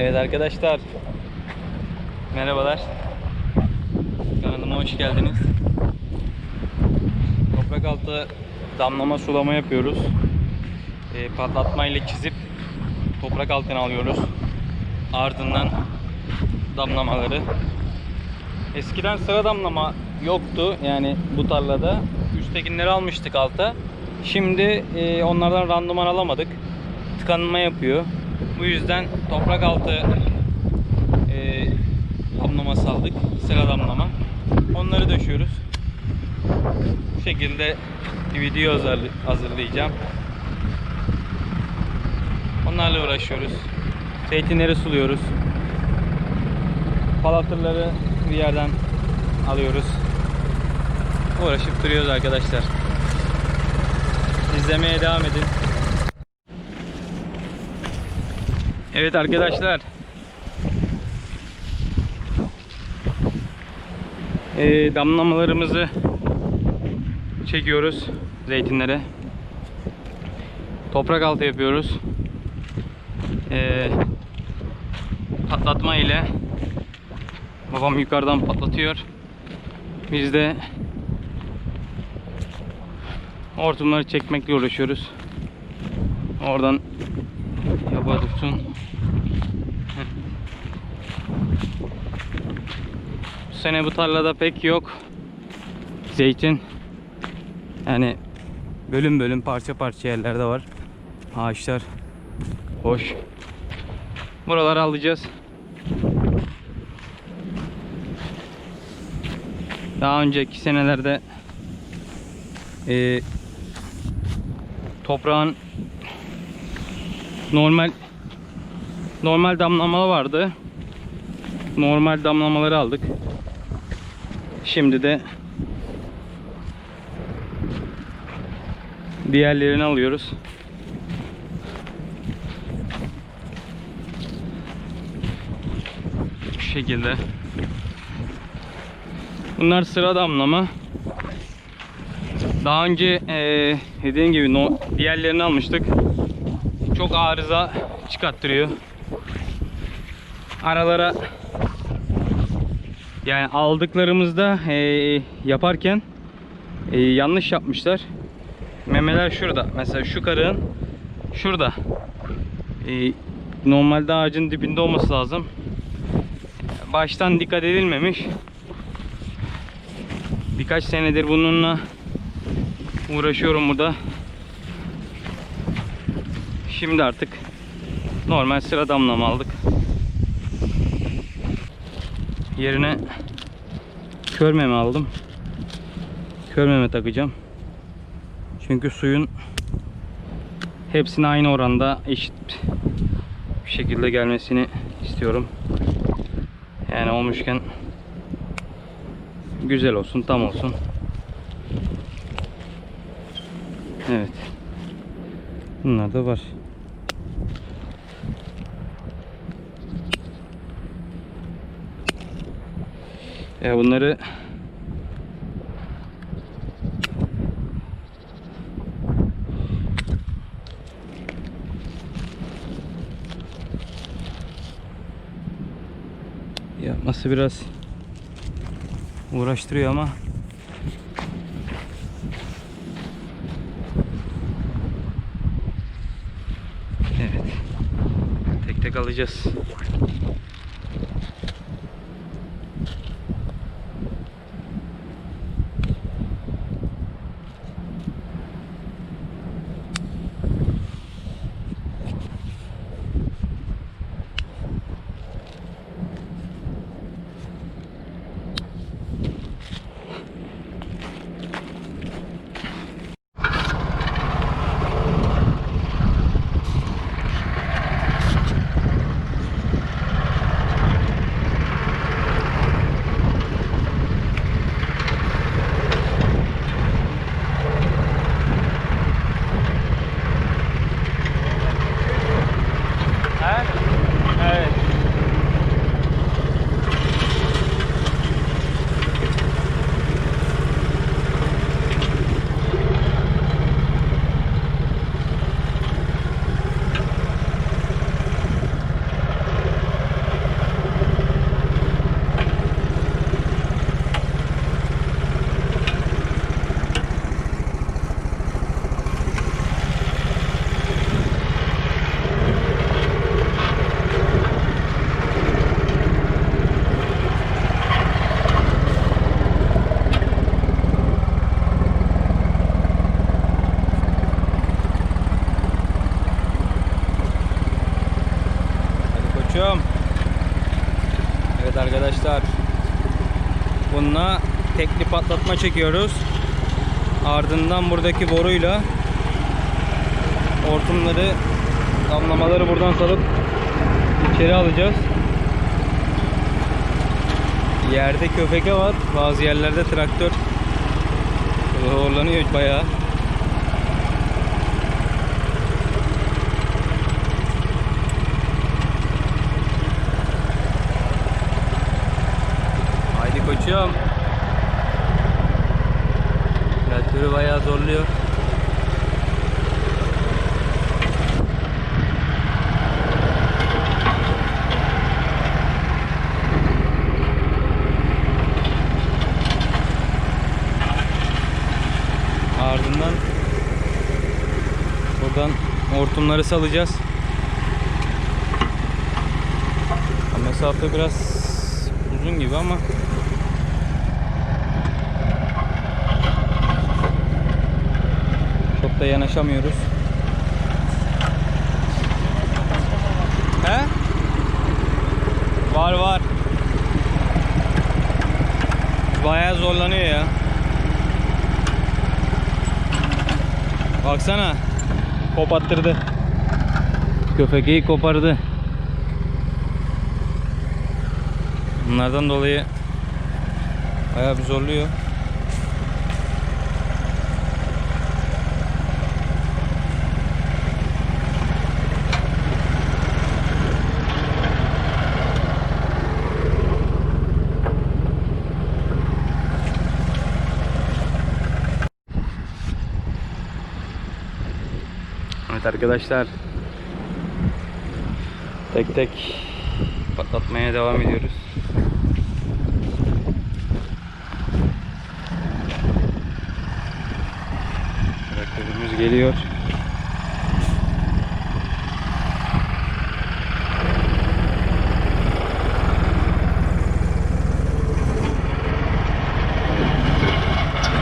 Evet arkadaşlar. Merhabalar. Kanalıma hoş geldiniz. Toprak altı damlama sulama yapıyoruz. E, patlatma ile çizip toprak altına alıyoruz. Ardından damlamaları. Eskiden sıra damlama yoktu yani bu tarlada. Üsttekileri almıştık alta. Şimdi e, onlardan randıman alamadık. Tıkanma yapıyor. Bu yüzden toprak altı e, damlaması aldık. Sıra damlama. Onları döşüyoruz. Bu şekilde bir video hazırlayacağım. Onlarla uğraşıyoruz. Zeytinleri suluyoruz. Palatırları bir yerden alıyoruz. Uğraşıp duruyoruz arkadaşlar. İzlemeye devam edin. Evet arkadaşlar. Ee, damlamalarımızı çekiyoruz zeytinlere. Toprak altı yapıyoruz. Ee, patlatma ile babam yukarıdan patlatıyor. Biz de hortumları çekmekle uğraşıyoruz. Oradan yapa dursun. Bu sene bu tarlada pek yok. Zeytin. Yani bölüm bölüm parça parça yerlerde var. Ağaçlar boş. Buraları alacağız. Daha önceki senelerde e, toprağın normal normal damlamalı vardı. Normal damlamaları aldık. Şimdi de diğerlerini alıyoruz. Bu şekilde. Bunlar sıra damlama. Daha önce eee dediğim gibi no, diğerlerini almıştık. Çok arıza çıkarttırıyor. Aralara yani aldıklarımızda eee, yaparken eee, yanlış yapmışlar. Memeler şurada. Mesela şu karığın şurada. Eee, normalde ağacın dibinde olması lazım. Baştan dikkat edilmemiş. Birkaç senedir bununla uğraşıyorum burada. Şimdi artık normal sıra damlama aldık. Yerine kör meme aldım. Kör meme takacağım. Çünkü suyun hepsine aynı oranda eşit bir şekilde gelmesini istiyorum. Yani olmuşken güzel olsun, tam olsun. Evet. Bunlar da var. Ya bunları yapması biraz uğraştırıyor ama Evet. Tek tek alacağız. Koçum. Evet arkadaşlar. Bununla tekli patlatma çekiyoruz. Ardından buradaki boruyla hortumları damlamaları buradan salıp içeri alacağız. Yerde köpeke var. Bazı yerlerde traktör zorlanıyor bayağı. Zorluyor. Ardından buradan hortumları salacağız. Mesafe biraz uzun gibi ama çok da yanaşamıyoruz. He? Var var. Bayağı zorlanıyor ya. Baksana. Kopattırdı. Köpeği kopardı. Bunlardan dolayı bayağı bir zorluyor. Arkadaşlar. Tek tek patlatmaya devam ediyoruz. Traktörümüz geliyor.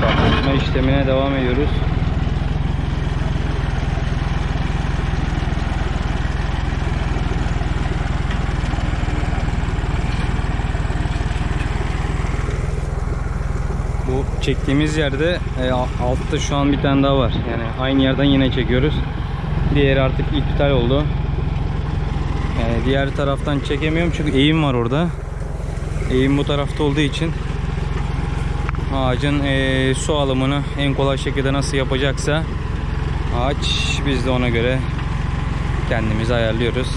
Patlatma işlemine devam ediyoruz. Bu çektiğimiz yerde e, altta şu an bir tane daha var. Yani aynı yerden yine çekiyoruz. Diğeri artık iptal oldu. Yani diğer taraftan çekemiyorum çünkü eğim var orada. Eğim bu tarafta olduğu için ağacın e, su alımını en kolay şekilde nasıl yapacaksa ağaç biz de ona göre kendimizi ayarlıyoruz.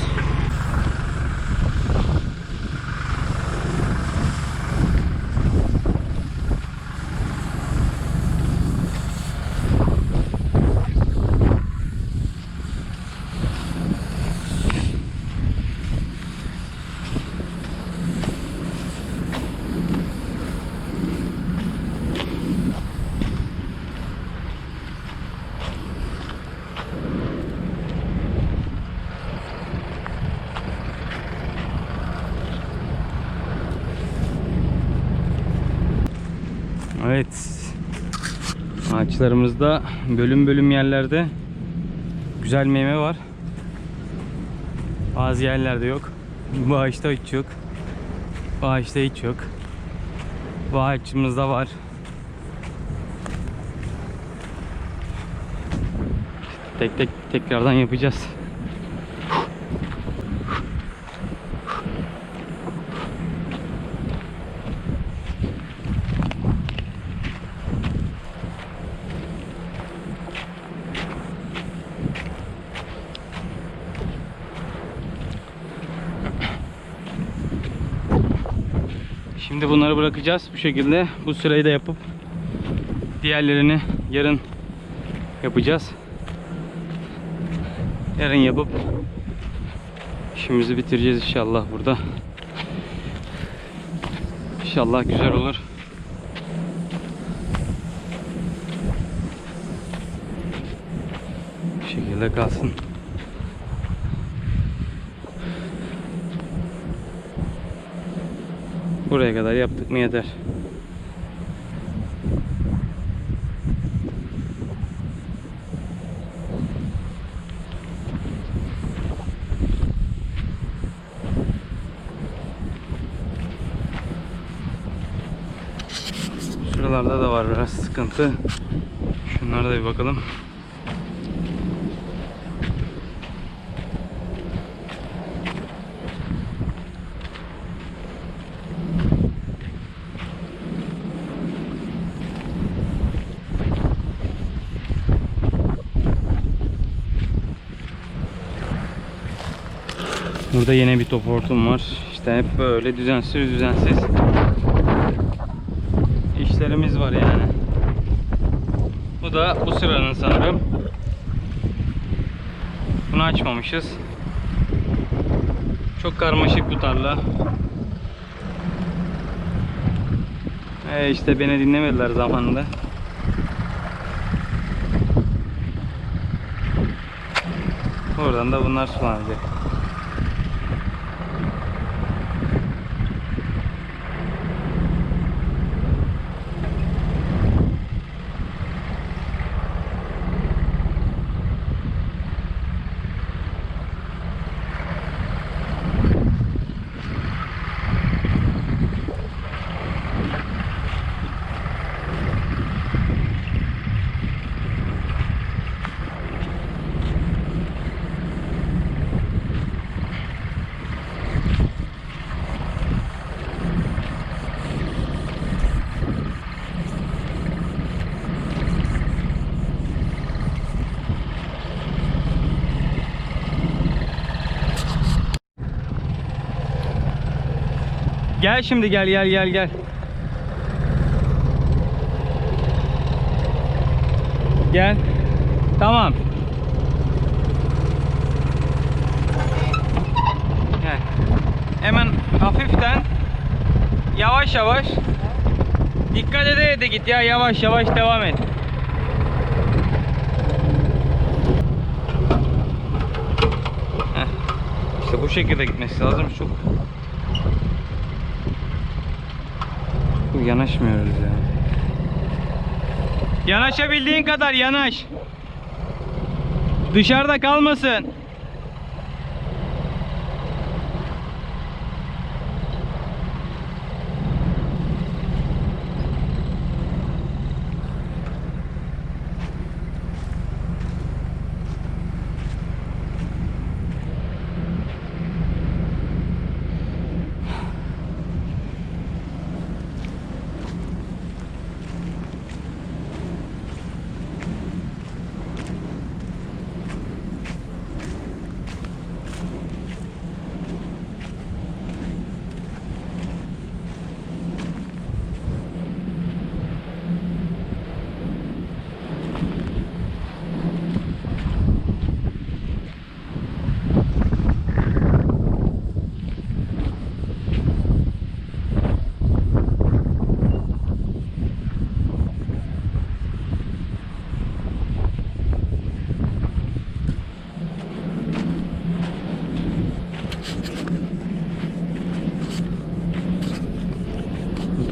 Evet. Ağaçlarımızda bölüm bölüm yerlerde güzel meyve var. Bazı yerlerde yok. Bu ağaçta hiç yok. Bu ağaçta hiç yok. Bu ağaçımızda var. Tek tek tekrardan yapacağız. Şimdi bunları bırakacağız bu şekilde. Bu sırayı da yapıp diğerlerini yarın yapacağız. Yarın yapıp işimizi bitireceğiz inşallah burada. İnşallah güzel olur. Bu şekilde kalsın. Buraya kadar yaptık mı yeter. Şuralarda da var biraz sıkıntı. Şunlara da bir bakalım. Burada yine bir top hortum var. İşte hep böyle düzensiz düzensiz işlerimiz var yani. Bu da bu sıranın sanırım. Bunu açmamışız. Çok karmaşık bu tarla. E işte beni dinlemediler zamanında. Buradan da bunlar sulanacak. Gel şimdi gel gel gel gel. Gel. Tamam. Gel. Hemen hafiften yavaş yavaş dikkat ede de git ya yavaş yavaş devam et. İşte bu şekilde gitmesi lazım. Çok Yanaşmıyoruz ya. Yanaşabildiğin kadar yanaş. Dışarıda kalmasın.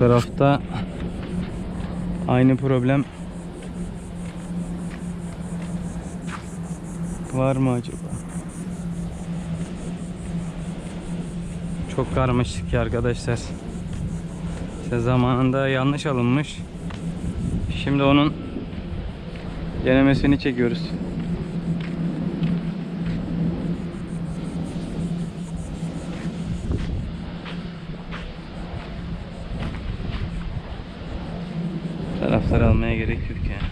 Tarafta aynı problem var mı acaba? Çok karmaşık ya arkadaşlar. İşte zamanında yanlış alınmış. Şimdi onun denemesini çekiyoruz. Taraftar almaya gerek yok yani.